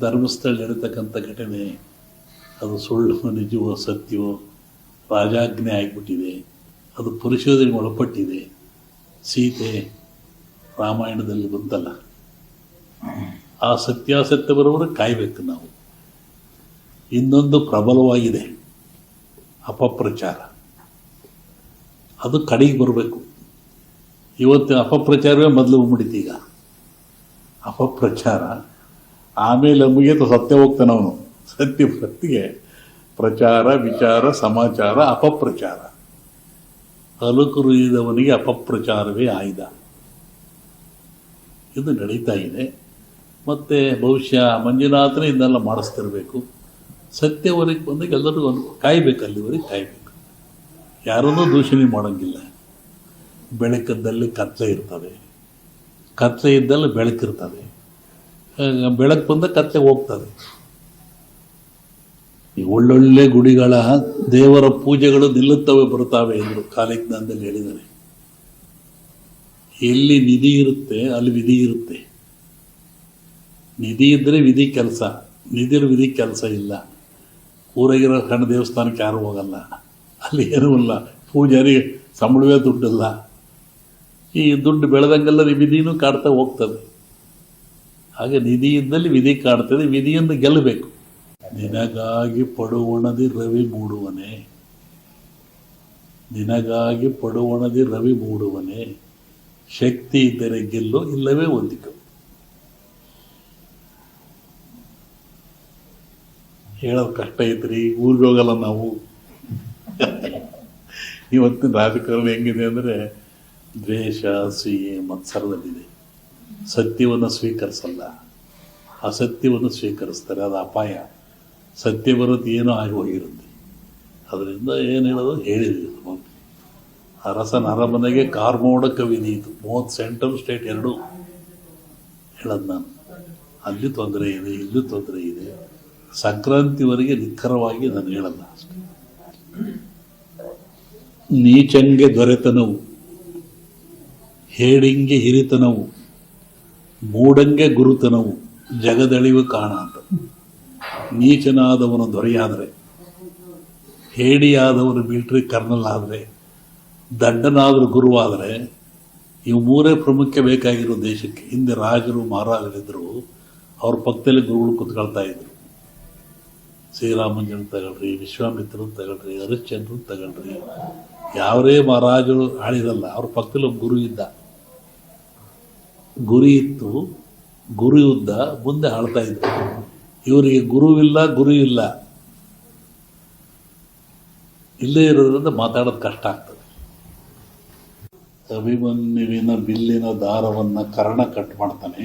ಧರ್ಮಸ್ಥಳ ನಡೀತಕ್ಕಂಥ ಘಟನೆ, ಅದು ಸುಳ್ಳು, ನಿಜವೋ ಸತ್ಯವೋ, ರಾಜಾಜ್ಞೆ ಆಗಿಬಿಟ್ಟಿದೆ. ಅದು ಪರಿಶೋಧನೆಗೆ ಒಳಪಟ್ಟಿದೆ. ಸೀತೆ ರಾಮಾಯಣದಲ್ಲಿ ಬಂತಲ್ಲ. ಆ ಸತ್ಯಾಸತ್ಯ ಬರೋವರೆಗೆ ಕಾಯಬೇಕು ನಾವು. ಇನ್ನೊಂದು ಪ್ರಬಲವಾಗಿದೆ ಅಪಪ್ರಚಾರ. ಅದು ಕಡೆಗೆ ಬರಬೇಕು. ಇವತ್ತು ಅಪಪ್ರಚಾರವೇ ಮೊದಲು ಬಂದ್ಬಿಡಿತೀಗ ಈಗ. ಅಪಪ್ರಚಾರ ಆಮೇಲೆ ಮುಗಿಯತ ಸತ್ಯ ಹೋಗ್ತಾನೆ ಅವನು. ಸತ್ಯ ಸತ್ತಿಗೆ ಪ್ರಚಾರ, ವಿಚಾರ, ಸಮಾಚಾರ, ಅಪಪ್ರಚಾರ. ಅಲುಕುರಿದವನಿಗೆ ಅಪಪ್ರಚಾರವೇ ಆಯ್ದ ಇದು ನಡೀತಾ ಇದೆ. ಮತ್ತು ಬಹುಶಃ ಮಂಜುನಾಥನೇ ಇದನ್ನೆಲ್ಲ ಮಾಡಿಸ್ತಿರಬೇಕು. ಸತ್ಯವರೆಗೆ ಬಂದಾಗ ಎಲ್ಲರಿಗೂ ಒಂದು ಕಾಯ್ಬೇಕು, ಅಲ್ಲಿವರೆಗೆ ಕಾಯ್ಬೇಕು. ಯಾರನ್ನೂ ದೂಷಣೆ ಮಾಡೋಂಗಿಲ್ಲ. ಬೆಳಕದ್ದಲ್ಲಿ ಕತ್ಲೆ ಇರ್ತವೆ. ಕತ್ಲೆ ಇದ್ದಲ್ಲಿ ಬೆಳಕಿರ್ತದೆ ಆಗ ಬೆಳಕು ಬಂದ ಕತ್ತೆ ಹೋಗ್ತದೆ. ಈ ಒಳ್ಳೊಳ್ಳೆ ಗುಡಿಗಳ ದೇವರ ಪೂಜೆಗಳು ನಿಲ್ಲುತ್ತವೆ ಬರುತ್ತವೆ ಎಂದರು ಕಾಲಿಜ್ಞಾನದಲ್ಲಿ ಹೇಳಿದರೆ ಎಲ್ಲಿ ನಿಧಿ ಇರುತ್ತೆ, ಅಲ್ಲಿ ವಿಧಿ ಇರುತ್ತೆ. ನಿಧಿ ಇದ್ದರೆ ವಿಧಿ ಕೆಲಸ ನಿಧಿರ ವಿಧಿ ಕೆಲಸ ಇಲ್ಲ. ಊರಾಗಿರೋ ಕಣ್ಣ ದೇವಸ್ಥಾನಕ್ಕೆ ಯಾರು ಹೋಗಲ್ಲ. ಅಲ್ಲಿ ಏನೂ ಇಲ್ಲ. ಪೂಜಾರಿ ಸಂಬಳವೇ ದುಡ್ಡಿಲ್ಲ. ಈ ದುಡ್ಡು ಬೆಳೆದಂಗೆಲ್ಲ ವಿಧಿನೂ ಕಾಡ್ತಾ ಹೋಗ್ತದೆ. ಹಾಗೆ ನಿಧಿ ಇದ್ದಲ್ಲಿ ವಿಧಿ ಕಾಡ್ತದೆ ವಿಧಿಯಿಂದ ಗೆಲ್ಲಬೇಕು. ನಿನಗಾಗಿ ಪಡುವಣದಿ ರವಿ ಮೂಡುವನೆ. ನಿನಗಾಗಿ ಪಡುವಣದಿ ರವಿ ಮೂಡುವನೆ. ಶಕ್ತಿ ಇದ್ದರೆ ಗೆಲ್ಲು, ಇಲ್ಲವೇ ಹೊಂದಿಕೊ. ಹೇಳೋದು ಕಷ್ಟ ಐತ್ರಿ ಊರಿಗೆ ಹೋಗಲ್ಲ ನಾವು. ಇವತ್ತಿನ ರಾಜಕಾರಣ ಹೆಂಗಿದೆ ಅಂದರೆ ದ್ವೇಷ, ಸಿಹಿ, ಮತ್ಸರದಲ್ಲಿದೆ. ಸತ್ಯವನ್ನು ಸ್ವೀಕರಿಸಲ್ಲ. ಅಸತ್ಯವನ್ನು ಸ್ವೀಕರಿಸ್ತಾರೆ. ಅದು ಅಪಾಯ. ಸತ್ಯ ಬರೋದು ಏನೋ ಆಗಿ ಹೋಗಿರುತ್ತೆ. ಅದರಿಂದ ಏನು ಹೇಳೋದು? ಹೇಳಿದ್ವಿ ಅರಸನ ಅರಮನೆಗೆ ಕಾರ್ಮೋಡ ಇದು. ಮೂವತ್ತು ಸೆಂಟ್ರಲ್ ಸ್ಟೇಟ್ ಎರಡು. ಹೇಳೋದು ನಾನು. ಅಲ್ಲಿ ತೊಂದರೆ ಇದೆ, ಇಲ್ಲೂ ತೊಂದರೆ ಇದೆ. ಸಂಕ್ರಾಂತಿವರೆಗೆ ನಿಖರವಾಗಿ ನಾನು ಹೇಳಲ್ಲ ಅಷ್ಟೇ. ನೀಚಂಗೆ ದೊರೆತನವು. ಹೇಡಿಂಗೆ ಹಿರಿತನವು. ಮೂಡಂಗೆ ಗುರುತನವು ಜಗದಳಿವು ಕಾಣ ಅಂತ ನೀಚನಾದವನು ದೊರೆಯಾದರೆ, ಹೇಡಿಯಾದವನು ಮಿಲಿಟರಿ ಕರ್ನಲ್ ಆದರೆ, ದಂಡನಾದರೂ ಗುರುವಾದರೆ ಇವು ಮೂರೇ ಪ್ರಮುಖ ಬೇಕಾಗಿರೋ ದೇಶಕ್ಕೆ ಹಿಂದೆ ರಾಜರು ಮಹಾರಾಜರಿದ್ದರು ಅವ್ರ ಪಕ್ಕದಲ್ಲಿ ಗುರುಗಳು ಕುತ್ಕೊಳ್ತಾ ಇದ್ರು. ಶ್ರೀರಾಮಂಜನ್ ತಗೊಳ್ರಿ ವಿಶ್ವಾಮಿತ್ರನ ತಗೊಳ್ರಿ ಹರಿಶ್ಚಂದ್ರನ್ ತಗೊಳ್ರಿ ಯಾವರೇ ಮಹಾರಾಜರು ಆಳಿರಲ್ಲ, ಅವ್ರ ಪಕ್ಕದಲ್ಲಿ ಒಬ್ಬ ಗುರು ಇದ್ದ. ಗುರಿ ಇತ್ತು, ಗುರು ಯುದ್ಧ ಮುಂದೆ ಆಳ್ತಾ ಇದ್ರು ಇವರಿಗೆ ಗುರುವಿಲ್ಲ, ಗುರು ಇಲ್ಲ. ಇಲ್ಲೇ ಇರೋದ್ರಿಂದ ಮಾತಾಡೋದು ಕಷ್ಟ ಆಗ್ತದೆ. ಅಭಿಮನ್ಯುವಿನ ಬಿಲ್ಲಿನ ದಾರವನ್ನು ಕರ್ಣ ಕಟ್ ಮಾಡ್ತಾನೆ.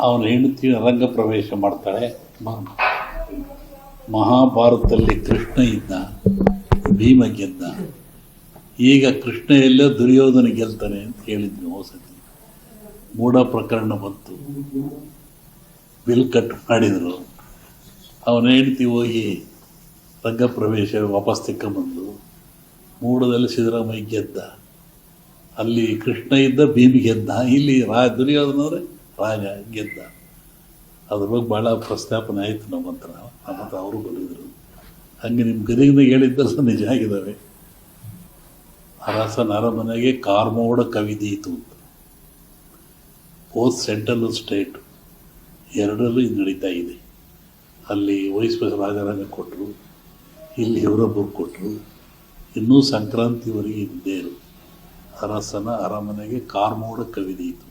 ಅವನ ಹೆಂಡತಿ ರಂಗ ಪ್ರವೇಶ ಮಾಡ್ತಾಳೆ. ಮಹಾಭಾರತದಲ್ಲಿ ಕೃಷ್ಣ ಇದ್ದ, ಭೀಮ ಗೆದ್ದ. ಈಗ ಕೃಷ್ಣ ಎಲ್ಲೋ ದುರ್ಯೋಧನ ಗೆಲ್ತಾನೆ ಅಂತ ಹೇಳಿದ್ವಿ ಹೋಸತಿ. ಮೂಢ ಪ್ರಕರಣ ಬಂತು. ಬಿಲ್ ಕಟ್ ಮಾಡಿದರು. ಅವನ ಹೆಂಡತಿ ಹೋಗಿ ರಂಗ ಪ್ರವೇಶ ವಾಪಸ್ ತೆಕ್ಕೊಂಬಂದು ಮೂಡದಲ್ಲಿ ಸಿದ್ದರಾಮಯ್ಯ ಗೆದ್ದ. ಅಲ್ಲಿ ಕೃಷ್ಣ ಇದ್ದ, ಭೀಮಿ ಗೆದ್ದ. ಇಲ್ಲಿ ರಾ, ದುರ್ಯೋಧನವ್ರೆ ರಾಜ ಗೆದ್ದ. ಅದ್ರ ಬಗ್ಗೆ ಭಾಳ ಪ್ರಸ್ತಾಪನೆ ಆಯಿತು ನಮ್ಮ ಹತ್ರ. ನಮ್ಮ ಹತ್ರ ಅವರು ಬಂದಿದ್ರು. ಹಂಗೆ ನಿಮ್ಮ ಗದಗಿನಾಗ ಹೇಳಿದ್ದಲ್ಲ ನಿಜ ಆಗಿದ್ದಾವೆ ಅರಸನ ಅರಮನೆಗೆ ಕಾರ್ಮೋಡ ಕವಿದೀತು ಬೋತ್ ಸೆಂಟ್ರಲ್ ಸ್ಟೇಟ್ ಎರಡರಲ್ಲೂ ಇದು ನಡೀತಾ ಇದೆ. ಅಲ್ಲಿ ವೈಸ್ಪೇಸ್ ರಾಜಾರಾಮ ಕೊಟ್ಟರು ಇಲ್ಲಿ ಇವರೊಬ್ಬರು ಕೊಟ್ಟರು ಇನ್ನೂ ಸಂಕ್ರಾಂತಿವರೆಗೆ ಇದ್ದೇ ಇರು. ಅರಸನ ಅರಮನೆಗೆ ಕಾರ್ಮೋಡ ಕವಿದೀತು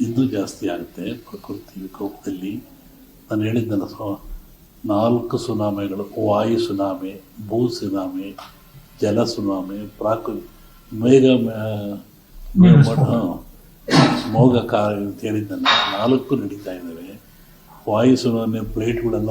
ಇನ್ನೂ ಜಾಸ್ತಿ ಆಗುತ್ತೆ ಪ್ರಕೃತಿ ವಿಕೋಪದಲ್ಲಿ. ನಾನು ಹೇಳಿದ್ದಲ್ಲ ನಾಲ್ಕು ಸುನಾಮೆಗಳು, ವಾಯು ಸುನಾಮೆ, ಭೂ ಸುನಾಮೆ ಜಲ ಸುನಾಮೆ ಪ್ರಾಕೃ ಮೇಘ ಮೋಗ ಕಾರ ಅಂತ ಹೇಳಿದ್ದಲ್ಲ ನಾಲ್ಕು ನಡೀತಾ ಇದ್ದಾವೆ ವಾಯು ಸುನಾಮೆ ಪ್ಲೇಟ್ಗಳೆಲ್ಲ